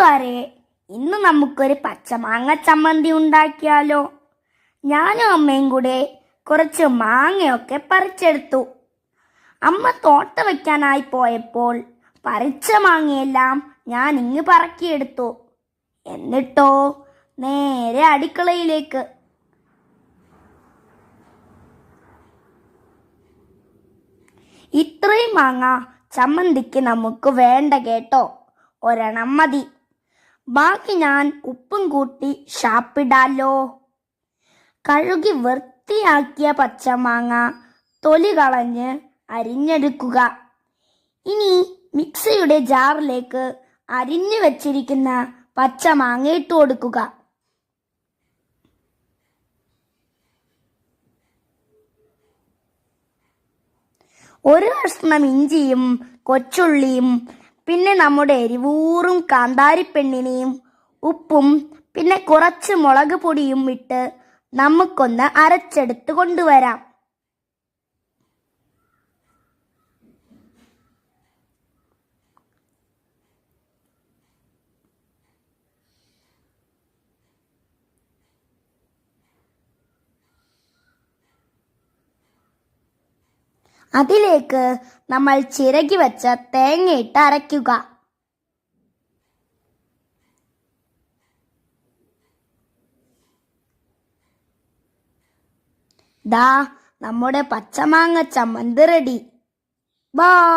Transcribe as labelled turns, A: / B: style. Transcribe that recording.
A: കൂട്ടുകാരെ ഇന്ന് നമുക്കൊരു പച്ചമാങ്ങ ചമ്മന്തി ഉണ്ടാക്കിയാലോ. ഞാനും അമ്മയും കൂടെ കുറച്ച് മാങ്ങയൊക്കെ പറിച്ചെടുത്തു. അമ്മ തോട്ട വയ്ക്കാനായി പോയപ്പോൾ പറിച്ച മാങ്ങയെല്ലാം ഞാൻ ഇങ്ങ് പറക്കിയെടുത്തു. എന്നിട്ടോ നേരെ അടുക്കളയിലേക്ക്. ഇത്രയും മാങ്ങ ചമ്മന്തിക്ക് നമുക്ക് വേണ്ട കേട്ടോ. ഒരെണ്ണം മതി. ബാക്കി ഞാൻ ഉപ്പും കൂട്ടി ഷാപ്പിടാലോ കഴുകി വൃത്തിയാക്കിയ പച്ചമാങ്ങ തൊലി കളഞ്ഞ് അരിഞ്ഞെടുക്കുക. ഇനി മിക്സിയുടെ ജാറിലേക്ക് അരിഞ്ഞു വച്ചിരിക്കുന്ന പച്ചമാങ്ങ ഇട്ട് കൊടുക്കുക. ഒരു കഷ്ണം ഇഞ്ചിയും കൊച്ചുള്ളിയും പിന്നെ നമ്മുടെ എരിവൂറും കാന്താരിപ്പെണ്ണിനെയും ഉപ്പും പിന്നെ കുറച്ച് മുളക് പൊടിയും ഇട്ട് നമുക്കൊന്ന് അരച്ചെടുത്ത് കൊണ്ടുവരാം. അതിലേക്ക് നമ്മൾ ചിരകി വെച്ച തേങ്ങയിട്ട് അരയ്ക്കുക. ദാ നമ്മുടെ പച്ചമാങ്ങ ചമ്മന്തി റെഡി ബാ